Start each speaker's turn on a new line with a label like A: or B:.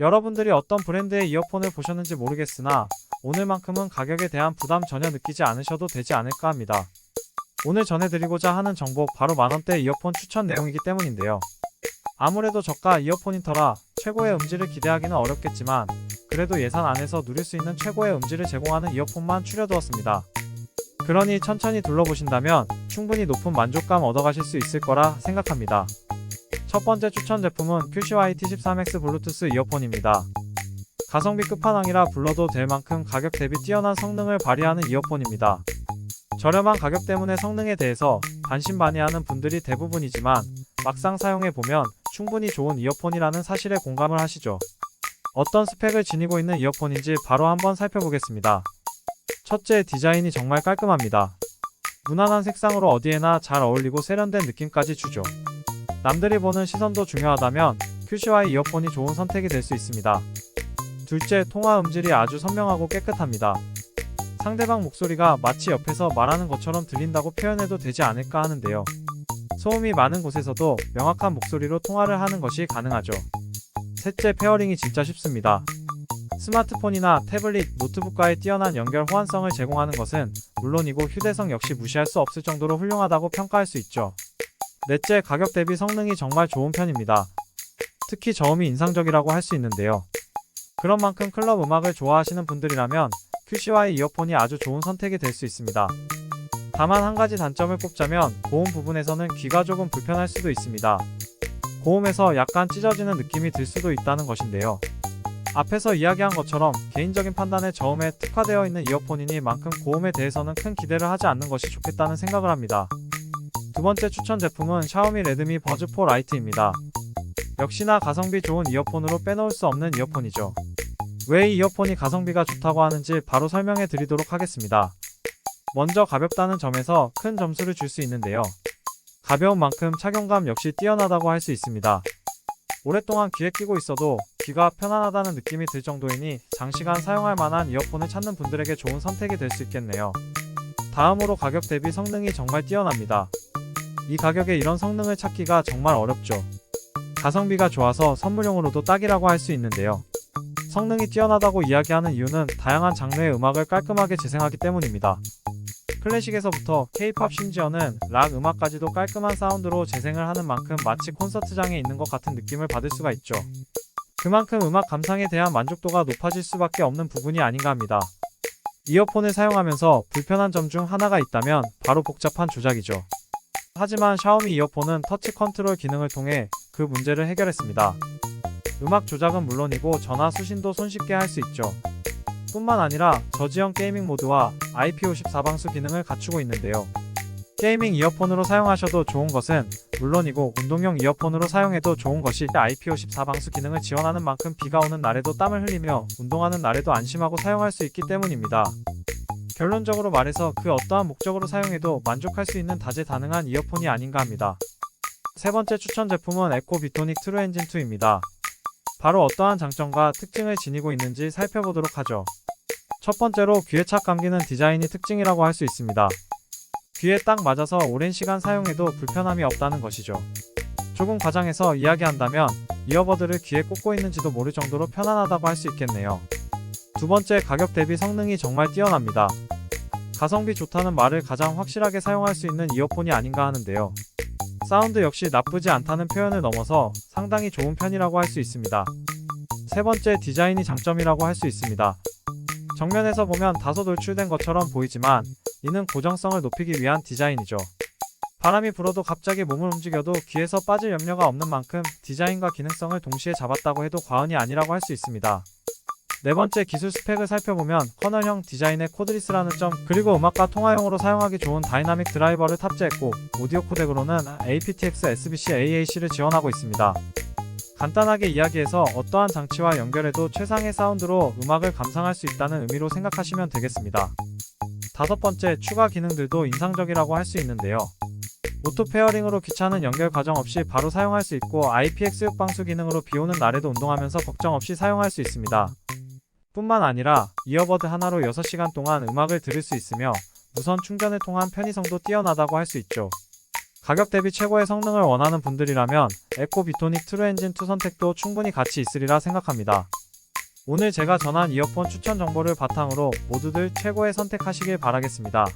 A: 여러분들이 어떤 브랜드의 이어폰을 보셨는지 모르겠으나 오늘만큼은 가격에 대한 부담 전혀 느끼지 않으셔도 되지 않을까 합니다. 오늘 전해드리고자 하는 정보 바로 만원대 이어폰 추천 내용이기 때문인데요. 아무래도 저가 이어폰인 터라 최고의 음질을 기대하기는 어렵겠지만 그래도 예산 안에서 누릴 수 있는 최고의 음질을 제공하는 이어폰만 추려두었습니다. 그러니 천천히 둘러보신다면 충분히 높은 만족감 얻어가실 수 있을 거라 생각합니다. 첫 번째 추천 제품은 QCY T13X 블루투스 이어폰입니다. 가성비 끝판왕이라 불러도 될 만큼 가격 대비 뛰어난 성능을 발휘하는 이어폰입니다. 저렴한 가격 때문에 성능에 대해서 반신반의하는 분들이 대부분이지만 막상 사용해보면 충분히 좋은 이어폰이라는 사실에 공감을 하시죠. 어떤 스펙을 지니고 있는 이어폰인지 바로 한번 살펴보겠습니다. 첫째, 디자인이 정말 깔끔합니다. 무난한 색상으로 어디에나 잘 어울리고 세련된 느낌까지 주죠. 남들이 보는 시선도 중요하다면 QCY 이어폰이 좋은 선택이 될 수 있습니다. 둘째, 통화 음질이 아주 선명하고 깨끗합니다. 상대방 목소리가 마치 옆에서 말하는 것처럼 들린다고 표현해도 되지 않을까 하는데요. 소음이 많은 곳에서도 명확한 목소리로 통화를 하는 것이 가능하죠. 셋째, 페어링이 진짜 쉽습니다. 스마트폰이나 태블릿, 노트북과의 뛰어난 연결 호환성을 제공하는 것은 물론이고 휴대성 역시 무시할 수 없을 정도로 훌륭하다고 평가할 수 있죠. 넷째, 가격 대비 성능이 정말 좋은 편입니다. 특히 저음이 인상적이라고 할 수 있는데요. 그런 만큼 클럽 음악을 좋아하시는 분들이라면 QCY 이어폰이 아주 좋은 선택이 될 수 있습니다. 다만 한 가지 단점을 꼽자면 고음 부분에서는 귀가 조금 불편할 수도 있습니다. 고음에서 약간 찢어지는 느낌이 들 수도 있다는 것인데요. 앞에서 이야기한 것처럼 개인적인 판단에 저음에 특화되어 있는 이어폰이니 만큼 고음에 대해서는 큰 기대를 하지 않는 것이 좋겠다는 생각을 합니다. 두 번째 추천 제품은 샤오미 레드미 버즈 4 라이트입니다. 역시나 가성비 좋은 이어폰으로 빼놓을 수 없는 이어폰이죠. 왜 이 이어폰이 가성비가 좋다고 하는지 바로 설명해 드리도록 하겠습니다. 먼저 가볍다는 점에서 큰 점수를 줄 수 있는데요. 가벼운 만큼 착용감 역시 뛰어나다고 할 수 있습니다. 오랫동안 귀에 끼고 있어도 귀가 편안하다는 느낌이 들 정도이니 장시간 사용할 만한 이어폰을 찾는 분들에게 좋은 선택이 될 수 있겠네요. 다음으로 가격 대비 성능이 정말 뛰어납니다. 이 가격에 이런 성능을 찾기가 정말 어렵죠. 가성비가 좋아서 선물용으로도 딱이라고 할 수 있는데요. 성능이 뛰어나다고 이야기하는 이유는 다양한 장르의 음악을 깔끔하게 재생하기 때문입니다. 클래식에서부터 K-팝 심지어는 락 음악까지도 깔끔한 사운드로 재생을 하는 만큼 마치 콘서트장에 있는 것 같은 느낌을 받을 수가 있죠. 그만큼 음악 감상에 대한 만족도가 높아질 수밖에 없는 부분이 아닌가 합니다. 이어폰을 사용하면서 불편한 점 중 하나가 있다면 바로 복잡한 조작이죠. 하지만 샤오미 이어폰은 터치 컨트롤 기능을 통해 그 문제를 해결했습니다. 음악 조작은 물론이고 전화 수신도 손쉽게 할 수 있죠. 뿐만 아니라 저지형 게이밍 모드와 IP54 방수 기능을 갖추고 있는데요. 게이밍 이어폰으로 사용하셔도 좋은 것은 물론이고 운동용 이어폰으로 사용해도 좋은 것이 IP54 방수 기능을 지원하는 만큼 비가 오는 날에도 땀을 흘리며 운동하는 날에도 안심하고 사용할 수 있기 때문입니다. 결론적으로 말해서 그 어떠한 목적으로 사용해도 만족할 수 있는 다재다능한 이어폰이 아닌가 합니다. 세 번째 추천 제품은 에코 비토닉 트루 엔진 2입니다. 바로 어떠한 장점과 특징을 지니고 있는지 살펴보도록 하죠. 첫 번째로 귀에 착 감기는 디자인이 특징이라고 할 수 있습니다. 귀에 딱 맞아서 오랜 시간 사용해도 불편함이 없다는 것이죠. 조금 과장해서 이야기한다면 이어버드를 귀에 꽂고 있는지도 모를 정도로 편안하다고 할 수 있겠네요. 두 번째 가격 대비 성능이 정말 뛰어납니다. 가성비 좋다는 말을 가장 확실하게 사용할 수 있는 이어폰이 아닌가 하는데요. 사운드 역시 나쁘지 않다는 표현을 넘어서 상당히 좋은 편이라고 할 수 있습니다. 세 번째 디자인이 장점이라고 할 수 있습니다. 정면에서 보면 다소 돌출된 것처럼 보이지만 이는 고정성을 높이기 위한 디자인이죠. 바람이 불어도 갑자기 몸을 움직여도 귀에서 빠질 염려가 없는 만큼 디자인과 기능성을 동시에 잡았다고 해도 과언이 아니라고 할 수 있습니다. 네 번째 기술 스펙을 살펴보면 커널형 디자인의 코드리스라는 점 그리고 음악과 통화용으로 사용하기 좋은 다이나믹 드라이버를 탑재했고 오디오 코덱으로는 aptX SBC AAC를 지원하고 있습니다. 간단하게 이야기해서 어떠한 장치와 연결해도 최상의 사운드로 음악을 감상할 수 있다는 의미로 생각하시면 되겠습니다. 다섯 번째 추가 기능들도 인상적이라고 할 수 있는데요. 오토 페어링으로 귀찮은 연결 과정 없이 바로 사용할 수 있고 IPX6 방수 기능으로 비 오는 날에도 운동하면서 걱정 없이 사용할 수 있습니다. 뿐만 아니라 이어버드 하나로 6시간 동안 음악을 들을 수 있으며 무선 충전을 통한 편의성도 뛰어나다고 할 수 있죠. 가격 대비 최고의 성능을 원하는 분들이라면 에코 비토닉 트루 엔진 2 선택도 충분히 가치 있으리라 생각합니다. 오늘 제가 전한 이어폰 추천 정보를 바탕으로 모두들 최고의 선택하시길 바라겠습니다.